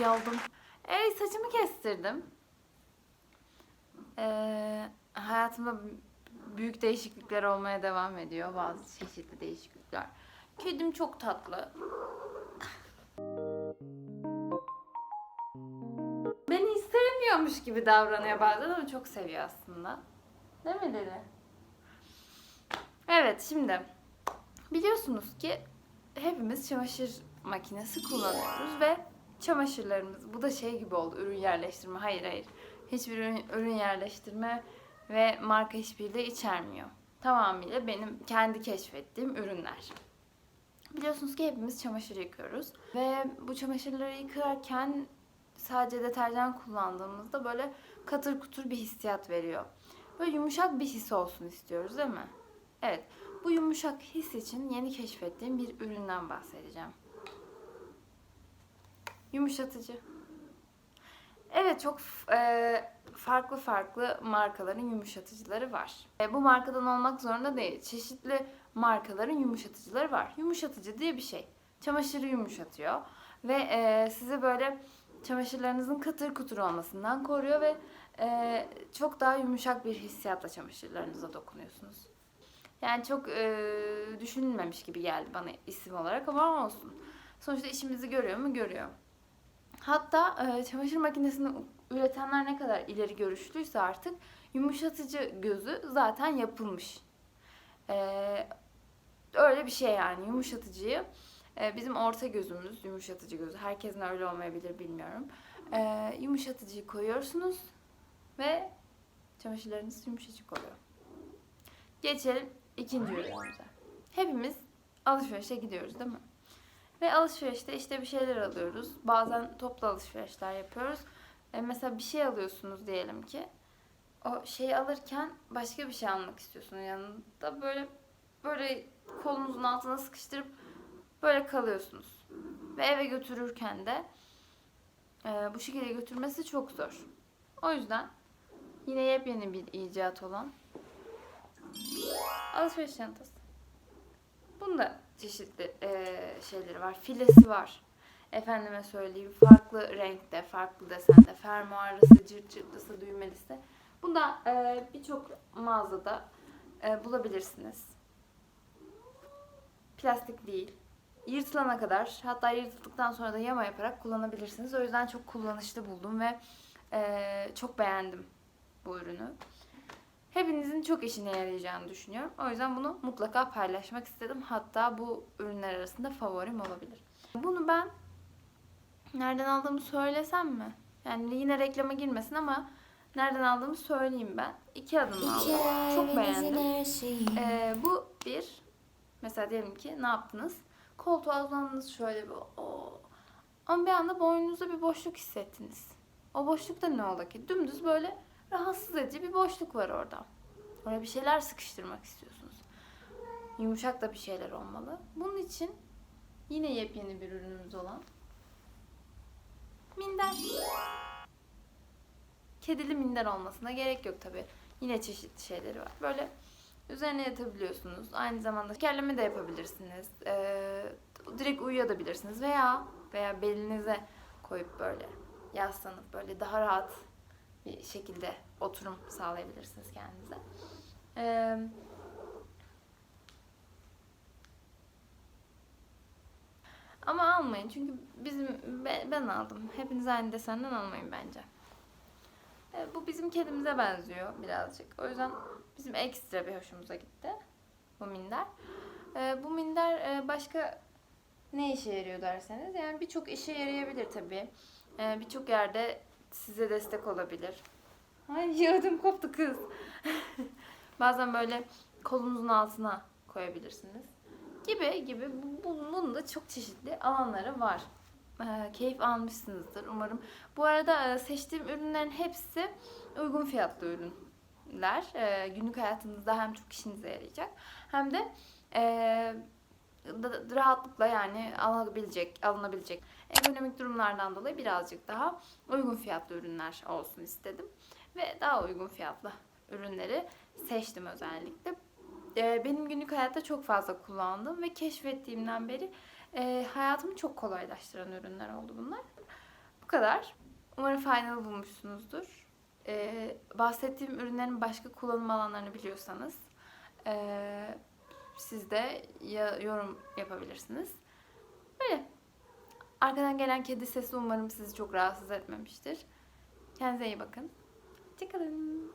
Yaldım. Evet saçımı kestirdim. Ee, hayatımda büyük değişiklikler olmaya devam ediyor. Bazı çeşitli değişiklikler. Kedim çok tatlı. Beni hiç sevmiyormuş gibi davranıyor bazen ama çok seviyor aslında. Değil mi Lili? Evet şimdi biliyorsunuz ki hepimiz çamaşır makinesi kullanıyoruz ve çamaşırlarımız bu da şey gibi oldu ürün yerleştirme. Hayır hayır. Hiçbir ürün, ürün yerleştirme ve marka işbirliği içermiyor. Tamamıyla benim kendi keşfettiğim ürünler. Biliyorsunuz ki hepimiz çamaşır yıkıyoruz ve bu çamaşırları yıkarken sadece deterjan kullandığımızda böyle katır kutur bir hissiyat veriyor. Böyle yumuşak bir his olsun istiyoruz değil mi? Evet. Bu yumuşak his için yeni keşfettiğim bir üründen bahsedeceğim. Yumuşatıcı. Evet çok e, farklı farklı markaların yumuşatıcıları var. E, bu markadan olmak zorunda değil. Çeşitli markaların yumuşatıcıları var. Yumuşatıcı diye bir şey. Çamaşırı yumuşatıyor ve e, sizi böyle çamaşırlarınızın katır kutur olmasından koruyor ve e, çok daha yumuşak bir hissiyatla çamaşırlarınıza dokunuyorsunuz. Yani çok e, düşünülmemiş gibi geldi bana isim olarak ama olsun. Sonuçta işimizi görüyor mu? Görüyor. Hatta e, çamaşır makinesini üretenler ne kadar ileri görüşlüyse artık yumuşatıcı gözü zaten yapılmış. E, öyle bir şey yani yumuşatıcıyı e, bizim orta gözümüz yumuşatıcı gözü. Herkesin öyle olmayabilir bilmiyorum. E, yumuşatıcıyı koyuyorsunuz ve çamaşırlarınız yumuşacık oluyor. Geçelim ikinci ürünümüze. Hepimiz alışverişe gidiyoruz değil mi? Ve alışverişte işte bir şeyler alıyoruz. Bazen toplu alışverişler yapıyoruz. E, mesela bir şey alıyorsunuz diyelim ki. O şeyi alırken başka bir şey almak istiyorsunuz yanında. Böyle böyle kolunuzun altına sıkıştırıp böyle kalıyorsunuz. Ve eve götürürken de e, bu şekilde götürmesi çok zor. O yüzden yine yepyeni bir icat olan alışveriş çantası. Bunda çeşitli eee, şeyleri var. Filesi var. Efendime söyleyeyim farklı renkte, farklı desende, fermuarlısı, cırt cırtlısı, düğmelisi. Bunda eee, birçok mağazada eee, bulabilirsiniz. Plastik değil. Yırtılana kadar, hatta yırtıldıktan sonra da yama yaparak kullanabilirsiniz. O yüzden çok kullanışlı buldum ve eee, çok beğendim bu ürünü. Hepinizin çok işine yarayacağını düşünüyorum. O yüzden bunu mutlaka paylaşmak istedim. Hatta bu ürünler arasında favorim olabilir. Bunu ben nereden aldığımı söylesem mi? Yani yine reklama girmesin ama nereden aldığımı söyleyeyim ben. İki adım aldım. Çok beğendim. Ee, bu bir. Mesela diyelim ki ne yaptınız? Koltuğa uzandınız şöyle bir. Oo. Ama bir anda boynunuzda bir boşluk hissettiniz. O boşlukta ne oldu ki? Dümdüz böyle rahatsız edici bir boşluk var orada. Oraya bir şeyler sıkıştırmak istiyorsunuz. Yumuşak da bir şeyler olmalı. Bunun için yine yepyeni bir ürünümüz olan minder. Kedili minder olmasına gerek yok tabi. Yine çeşitli şeyleri var. Böyle üzerine yatabiliyorsunuz. Aynı zamanda tekerleme de yapabilirsiniz. Ee, direkt uyuyabilirsiniz veya veya belinize koyup böyle yaslanıp böyle daha rahat bir şekilde oturum sağlayabilirsiniz kendinize. Ee, ama almayın çünkü bizim be- ben aldım. Hepiniz aynı desenden almayın bence. Ee, bu bizim kedimize benziyor birazcık. O yüzden bizim ekstra bir hoşumuza gitti bu minder. Ee, bu minder başka ne işe yarıyor derseniz yani birçok işe yarayabilir tabii. Ee, birçok yerde size destek olabilir. Ay ödüm koptu kız. Bazen böyle kolunuzun altına koyabilirsiniz. Gibi gibi Bu- bu- bunun da çok çeşitli alanları var. Ee, keyif almışsınızdır umarım. Bu arada e, seçtiğim ürünlerin hepsi uygun fiyatlı ürünler. Ee, günlük hayatınızda hem çok işinize yarayacak hem de e, rahatlıkla yani alınabilecek, alınabilecek ekonomik durumlardan dolayı birazcık daha uygun fiyatlı ürünler olsun istedim ve daha uygun fiyatlı ürünleri seçtim özellikle. Ee, benim günlük hayatta çok fazla kullandığım ve keşfettiğimden beri e, hayatımı çok kolaylaştıran ürünler oldu bunlar. Bu kadar. Umarım faydalı bulmuşsunuzdur. Ee, bahsettiğim ürünlerin başka kullanım alanlarını biliyorsanız ee, siz de ya, yorum yapabilirsiniz. Böyle. Arkadan gelen kedi sesi umarım sizi çok rahatsız etmemiştir. Kendinize iyi bakın. Hoşçakalın.